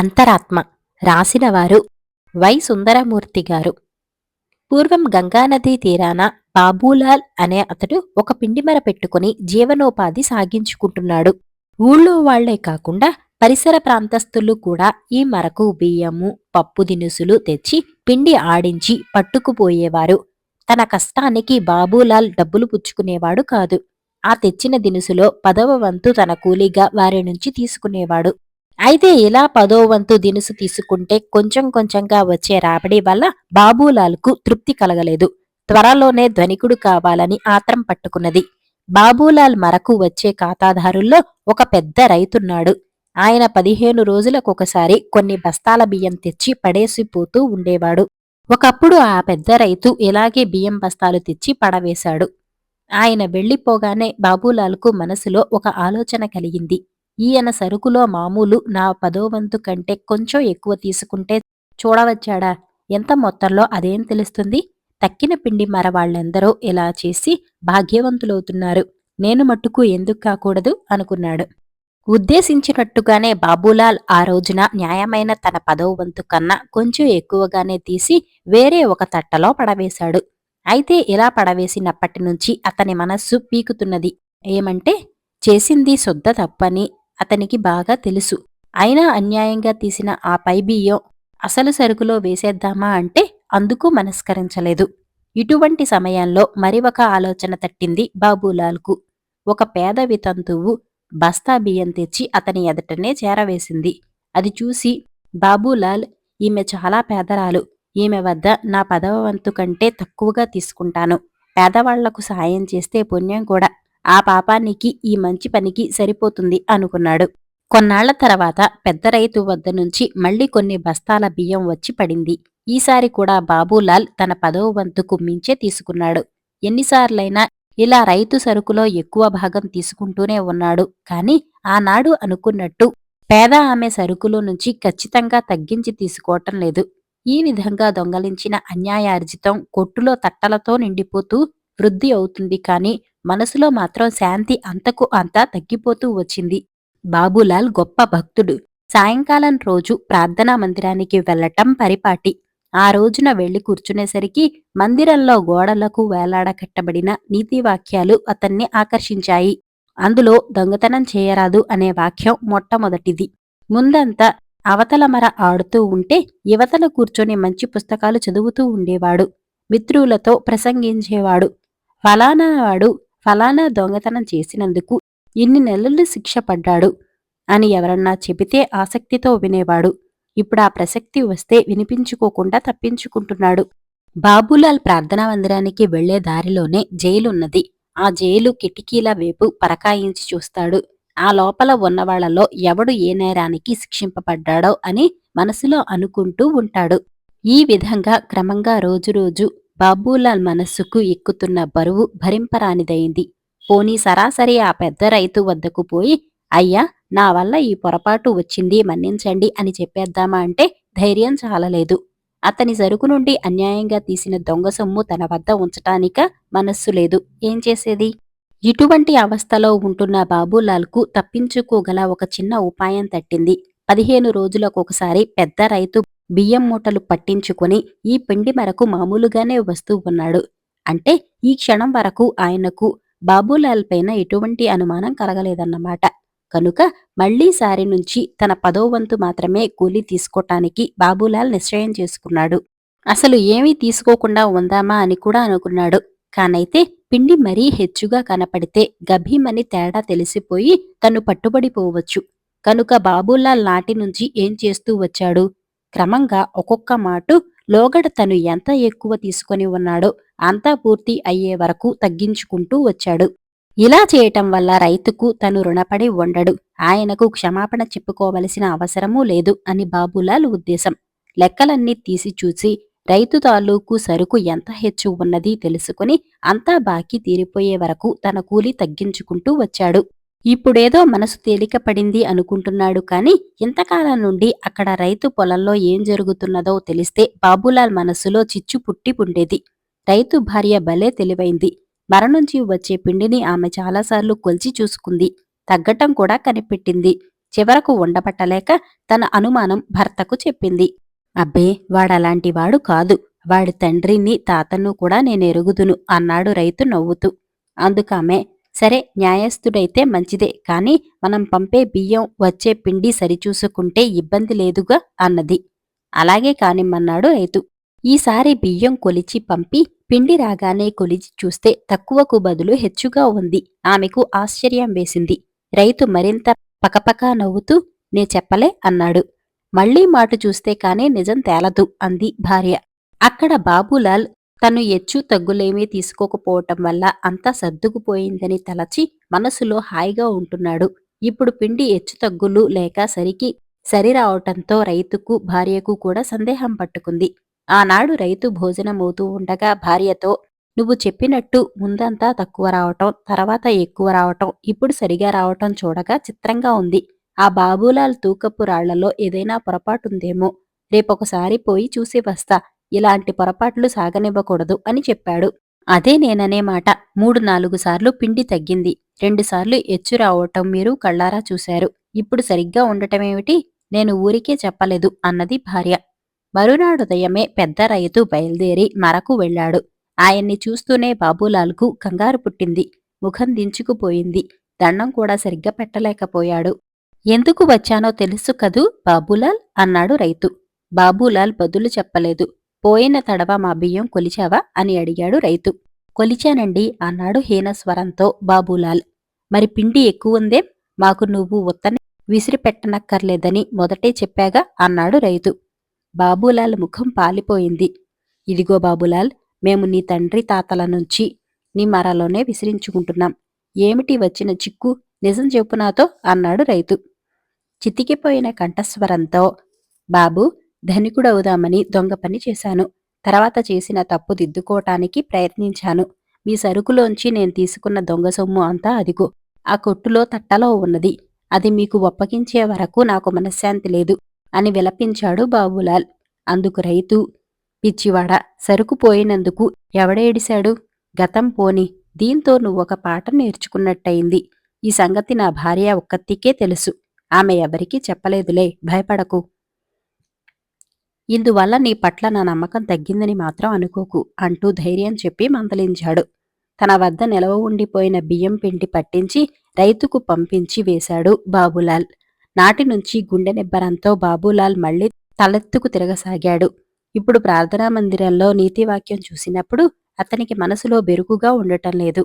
అంతరాత్మ రాసినవారు వై సుందరమూర్తి గారు. పూర్వం గంగానదీ తీరాన బాబూలాల్ అనే అతడు ఒక పిండిమర పెట్టుకుని జీవనోపాధి సాగించుకుంటున్నాడు. ఊళ్ళో వాళ్ళే కాకుండా పరిసర ప్రాంతస్తులు కూడా ఈ మరకు బియ్యము పప్పు దినుసులు తెచ్చి పిండి ఆడించి పట్టుకుపోయేవారు. తన కష్టానికి బాబూలాల్ డబ్బులు పుచ్చుకునేవాడు కాదు. ఆ తెచ్చిన దినుసులో పదవ వంతు తన కూలీగా వారి నుంచి తీసుకునేవాడు. అయితే ఇలా పదో వంతు దినుసు తీసుకుంటే కొంచెం కొంచెంగా వచ్చే రాబడి వల్ల బాబూలాల్కు తృప్తి కలగలేదు. త్వరలోనే ధనికుడు కావాలని ఆత్రం పట్టుకున్నది. బాబూలాల్ మరకు వచ్చే ఖాతాదారుల్లో ఒక పెద్ద రైతున్నాడు. ఆయన పదిహేను రోజులకొకసారి కొన్ని బస్తాల బియ్యం తెచ్చి పడేసిపోతూ ఉండేవాడు. ఒకప్పుడు ఆ పెద్ద రైతు ఇలాగే బియ్యం బస్తాలు తెచ్చి పడవేశాడు. ఆయన వెళ్ళిపోగానే బాబూలాల్కు మనసులో ఒక ఆలోచన కలిగింది. ఈయన సరుకులో మామూలు నా పదోవంతు కంటే కొంచెం ఎక్కువ తీసుకుంటే చూడవచ్చాడా? ఎంత మొత్తంలో అదేం తెలుస్తుంది? తక్కిన పిండి మరవాళ్ళెందరో ఇలా చేసి భాగ్యవంతులవుతున్నారు. నేను మట్టుకు ఎందుకు కాకూడదు? అనుకున్నాడు. ఉద్దేశించినట్టుగానే బాబూలాల్ ఆ రోజున న్యాయమైన తన పదవ వంతు కన్నా కొంచెం ఎక్కువగానే తీసి వేరే ఒక తట్టలో పడవేశాడు. అయితే ఇలా పడవేసినప్పటి నుంచి అతని మనస్సు పీకుతున్నది. ఏమంటే చేసింది శుద్ధ తప్పని అతనికి బాగా తెలుసు. అయినా అన్యాయంగా తీసిన ఆ పై బియ్యం అసలు సరుకులో వేసేద్దామా అంటే అందుకు మనస్కరించలేదు. ఇటువంటి సమయంలో మరి ఒక ఆలోచన తట్టింది బాబూలాల్కు. ఒక పేద వితంతువు బస్తా బియ్యం తెచ్చి అతని ఎదటనే చేరవేసింది. అది చూసి బాబూలాల్ ఈమె చాలా పేదరాలు. ఈమె వద్ద నా పదవ వంతు కంటే తక్కువగా తీసుకుంటాను. పేదవాళ్ళకు సాయం చేస్తే పుణ్యం కూడా. ఆ పాపానికి ఈ మంచి పనికి సరిపోతుంది అనుకున్నాడు. కొన్నాళ్ళ తర్వాత పెద్ద రైతు వద్ద నుంచి మళ్ళీ కొన్ని బస్తాల బియ్యం వచ్చి పడింది. ఈసారి కూడా బాబూలాల్ తన పదవ వంతుకు మించే తీసుకున్నాడు. ఎన్నిసార్లైనా ఇలా రైతు సరుకులో ఎక్కువ భాగం తీసుకుంటూనే ఉన్నాడు. కాని ఆనాడు అనుకున్నట్టు పేద ఆమె సరుకులో నుంచి ఖచ్చితంగా తగ్గించి తీసుకోవటం లేదు. ఈ విధంగా దొంగలించిన అన్యాయార్జితం కొట్టులో తట్టలతో నిండిపోతూ వృద్ధి అవుతుంది కానీ మనసులో మాత్రం శాంతి అంతకు అంతా తగ్గిపోతూ వచ్చింది. బాబులాల్ గొప్ప భక్తుడు. సాయంకాలం రోజు ప్రార్థనా మందిరానికి వెళ్ళటం పరిపాటి. ఆ రోజున వెళ్ళి కూర్చునేసరికి మందిరంలో గోడలకు వేలాడ కట్టబడిన నీతివాక్యాలు అతన్ని ఆకర్షించాయి. అందులో దొంగతనం చేయరాదు అనే వాక్యం మొట్టమొదటిది. ముందంతా అవతల మర ఆడుతూ ఉంటే యువతలు కూర్చొని మంచి పుస్తకాలు చదువుతూ ఉండేవాడు. మిత్రులతో ప్రసంగించేవాడు. ఫలానా వాడు ఫలానా దొంగతనం చేసినందుకు ఇన్ని నెలలు శిక్ష పడ్డాడు అని ఎవరన్నా చెబితే ఆసక్తితో వినేవాడు. ఇప్పుడు ఆ ప్రసక్తి వస్తే వినిపించుకోకుండా తప్పించుకుంటున్నాడు. బాబులాల్ ప్రార్థనా మందిరానికి వెళ్ళే దారిలోనే జైలున్నది. ఆ జైలు కిటికీల వైపు పరకాయించి చూస్తాడు. ఆ లోపల ఉన్నవాళ్ళలో ఎవడు ఏ నేరానికి శిక్షింపబడ్డాడో అని మనసులో అనుకుంటూ ఉంటాడు. ఈ విధంగా క్రమంగా రోజురోజు బాబూలాల్ మనస్సుకు ఎక్కుతున్న బరువు భరింపరానిదైంది. పోనీ సరాసరి ఆ పెద్ద రైతు వద్దకు పోయి అయ్యా నా వల్ల ఈ పొరపాటు వచ్చింది మన్నించండి అని చెప్పేద్దామా అంటే ధైర్యం చాలలేదు. అతని సరుకు నుండి అన్యాయంగా తీసిన దొంగ సొమ్ము తన వద్ద ఉంచటానిక మనస్సు లేదు. ఏం చేసేది? ఇటువంటి అవస్థలో ఉంటున్న బాబూలాల్కు తప్పించుకోగల ఒక చిన్న ఉపాయం తట్టింది. పదిహేను రోజులకొకసారి పెద్ద రైతు బియ్యం మూటలు పట్టించుకుని ఈ పిండి మరకు మామూలుగానే వస్తూ ఉన్నాడు. అంటే ఈ క్షణం వరకు ఆయనకు బాబూలాల్ పైన ఎటువంటి అనుమానం కలగలేదన్నమాట. కనుక మళ్ళీసారి నుంచి తన పదో వంతు మాత్రమే కూలీ తీసుకోటానికి బాబూలాల్ నిశ్చయం చేసుకున్నాడు. అసలు ఏమీ తీసుకోకుండా ఉందామా అని కూడా అనుకున్నాడు. కానైతే పిండి మరీ హెచ్చుగా కనపడితే గభీమని తేడా తెలిసిపోయి తను పట్టుబడిపోవచ్చు. కనుక బాబూలాల్ నాటి నుంచి ఏం చేస్తూ వచ్చాడు? క్రమంగా ఒక్కొక్క మాటు లోగడ తను ఎంత ఎక్కువ తీసుకొని ఉన్నాడో అంతా పూర్తి అయ్యే వరకు తగ్గించుకుంటూ వచ్చాడు. ఇలా చేయటం వల్ల రైతుకు తను రుణపడి ఉండడు. ఆయనకు క్షమాపణ చెప్పుకోవలసిన అవసరమూ లేదు అని బాబులాల్ ఉద్దేశం. లెక్కలన్నీ తీసి చూసి రైతు తాలూకు సరుకు ఎంత హెచ్చు ఉన్నది తెలుసుకుని అంతా బాకీ తీరిపోయే వరకు తన కూలి తగ్గించుకుంటూ వచ్చాడు. ఇప్పుడేదో మనసు తేలిక పడింది అనుకుంటున్నాడు కాని ఇంతకాలం నుండి అక్కడ రైతు పొలంలో ఏం జరుగుతున్నదో తెలిస్తే బాబులాల్ మనసులో చిచ్చు పుట్టి ఉండేది రైతు భార్య భలే తెలివైంది. మరణుంచి వచ్చే పిండిని ఆమె చాలాసార్లు కొల్చి చూసుకుంది. తగ్గటం కూడా కనిపెట్టింది. చివరకు ఉండబట్టలేక తన అనుమానం భర్తకు చెప్పింది. అబ్బే వాడలాంటి వాడు కాదు. వాడి తండ్రిని తాతను కూడా నేనెరుగుదును అన్నాడు రైతు నవ్వుతూ. అందుకామె సరే న్యాయస్థుడైతే మంచిదే. కానీ మనం పంపే బియ్యం వచ్చే పిండి సరిచూసుకుంటే ఇబ్బంది లేదుగా అన్నది. అలాగే కానిమ్మన్నాడు రైతు. ఈసారి బియ్యం కొలిచి పంపి పిండి రాగానే కొలిచి చూస్తే తక్కువకు బదులు హెచ్చుగా ఉంది. ఆమెకు ఆశ్చర్యం వేసింది. రైతు మరింత పకపకా నవ్వుతూ నే చెప్పలే అన్నాడు. మళ్ళీ మాట చూస్తే కానీ నిజం తేలదు అంది భార్య. అక్కడ బాబులాల్ తను ఎచ్చు తగ్గులేమీ తీసుకోకపోవటం వల్ల అంతా సర్దుకుపోయిందని తలచి మనసులో హాయిగా ఉంటున్నాడు. ఇప్పుడు పిండి ఎచ్చు తగ్గులు లేక సరికి సరిరావటంతో రైతుకు భార్యకు కూడా సందేహం పట్టుకుంది. ఆనాడు రైతు భోజనమవుతూ ఉండగా భార్యతో నువ్వు చెప్పినట్టు ముందంతా తక్కువ రావటం తర్వాత ఎక్కువ రావటం ఇప్పుడు సరిగా రావటం చూడగా చిత్రంగా ఉంది. ఆ బాబులాల్ తూకపు రాళ్ళలో ఏదైనా పొరపాటుందేమో రేపొకసారి పోయి చూసి వస్తా. ఇలాంటి పొరపాట్లు సాగనివ్వకూడదు అని చెప్పాడు. అదే నేననే మాట. మూడు నాలుగు సార్లు పిండి తగ్గింది. రెండుసార్లు ఎచ్చు రావటం మీరు కళ్ళారా చూశారు. ఇప్పుడు సరిగ్గా ఉండటమేమిటి? నేను ఊరికే చెప్పలేదు అన్నది భార్య. మరునాడుదయమే పెద్ద రైతు బయలుదేరి మరకు వెళ్ళాడు. ఆయన్ని చూస్తూనే బాబులాల్కు కంగారు పుట్టింది. ముఖం దించుకుపోయింది. దండం కూడా సరిగ్గా పెట్టలేకపోయాడు. ఎందుకు వచ్చానో తెలుసు కదూ బాబులాల్? అన్నాడు రైతు. బాబులాల్ బదులు చెప్పలేదు. పోయిన తడవ మా బియ్యం కొలిచావా? అని అడిగాడు రైతు. కొలిచానండి అన్నాడు హీనస్వరంతో బాబులాల్. మరి పిండి ఎక్కువుందే? మాకు నువ్వు ఉత్తని విసిరిపెట్టనక్కర్లేదని మొదటే చెప్పాగా అన్నాడు రైతు. బాబులాల్ ముఖం పాలిపోయింది. ఇదిగో బాబులాల్ మేము నీ తండ్రి తాతల నుంచి నీ మరలోనే విసిరించుకుంటున్నాం. ఏమిటి వచ్చిన చిక్కు? నిజం చెప్పు నాతో అన్నాడు రైతు. చితికిపోయిన కంఠస్వరంతో బాబు ధనికుడవుదామని దొంగ పని చేశాను. తర్వాత చేసిన తప్పు దిద్దుకోవటానికి ప్రయత్నించాను. మీ సరుకులోంచి నేను తీసుకున్న దొంగ సొమ్ము అంతా అదిగో ఆ కొట్టులో తట్టలో ఉన్నది. అది మీకు ఒప్పగించే వరకు నాకు మనశ్శాంతి లేదు అని విలపించాడు బాబులాల్. అందుకు రైతు పిచ్చివాడ సరుకు పోయినందుకు ఎవడేడిశాడు గతం పోని దీంతో నువ్వొక పాఠం నేర్చుకున్నట్టయింది. ఈ సంగతి నా భార్య ఒక్కత్తికే తెలుసు. ఆమె ఎవరికీ చెప్పలేదులే భయపడకు. ఇందువల్ల నీ పట్ల నా నమ్మకం తగ్గిందని మాత్రం అనుకోకు అంటూ ధైర్యం చెప్పి మందలించాడు. తన వద్ద నిలవ ఉండిపోయిన బియ్యం పిండి పట్టించి రైతుకు పంపించి వేశాడు బాబులాల్. నాటి నుంచి గుండె నిబ్బరంతో బాబులాల్ మళ్ళీ తలెత్తుకు తిరగసాగాడు. ఇప్పుడు ప్రార్థనా మందిరంలో నీతివాక్యం చూసినప్పుడు అతనికి మనసులో బెరుకుగా ఉండటం లేదు.